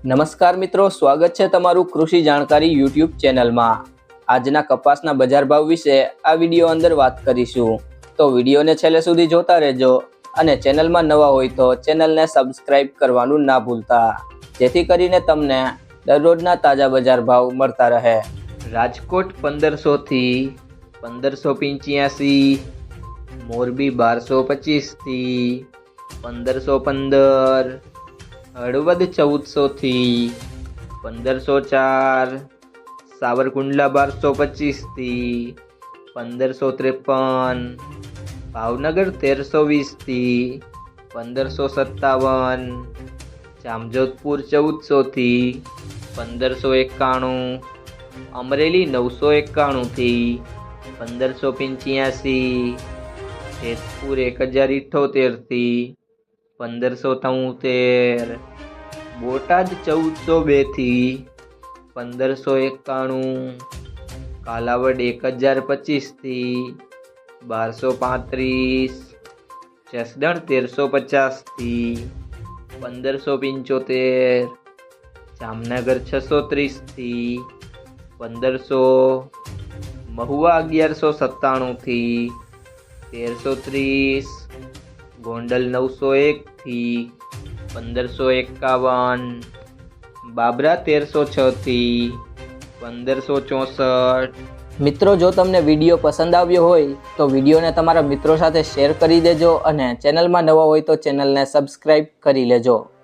નમસ્કાર મિત્રો, સ્વાગત છે તમારું કૃષિ જાણકારી યુટ્યુબ ચેનલમાં. આજના કપાસના બજાર ભાવ વિશે આ વીડિયો અંદર વાત કરીશું. તો વિડીયોને છેલ્લે સુધી જોતા રહેજો અને ચેનલમાં નવા હોય તો ચેનલને સબસ્ક્રાઇબ કરવાનું ના ભૂલતા. જેથી કરીને તમને દરરોજના તાજા બજાર ભાવ મળતા રહે. રાજકોટ પંદરસોથી પંદરસો પંચ્યાસી, મોરબી બારસો પચીસથી પંદરસો પંદર હળવદ ચૌદસોથી પંદરસો ચાર સાવરકુંડલા બારસો પચીસથી પંદરસો ત્રેપન ભાવનગર તેરસો વીસથી પંદરસો સત્તાવન જામજોધપુર ચૌદસોથી પંદરસો એકાણું અમરેલી નવસો એકાણુંથી પંદરસો પંચ્યાસી જેતપુર એક હજાર ઇઠ્ઠોતેરથી પંદરસો તોતેર, બોટાદ ચૌદસો બેથી પંદરસો એકાણું, કાલાવડ એક હજાર પચીસથી બારસો પાંત્રીસ, જસદણ તેરસો પચાસથી પંદરસો પંચોતેર, જામનગર છસો ત્રીસથી પંદરસો, મહુવા અગિયારસો સત્તાણુંથી તેરસો ત્રીસ ગોંડલ નવસો એકથી પંદરસો એકાવન, બાબરા તેરસો છથી પંદરસો ચોસઠ. મિત્રો, જો તમને વીડિયો પસંદ આવ્યો હોય, તો વિડીયોને તમારા મિત્રો સાથે શેર કરી દેજો અને ચેનલમાં નવા હોય તો ચેનલને સબસ્ક્રાઈબ કરી લેજો.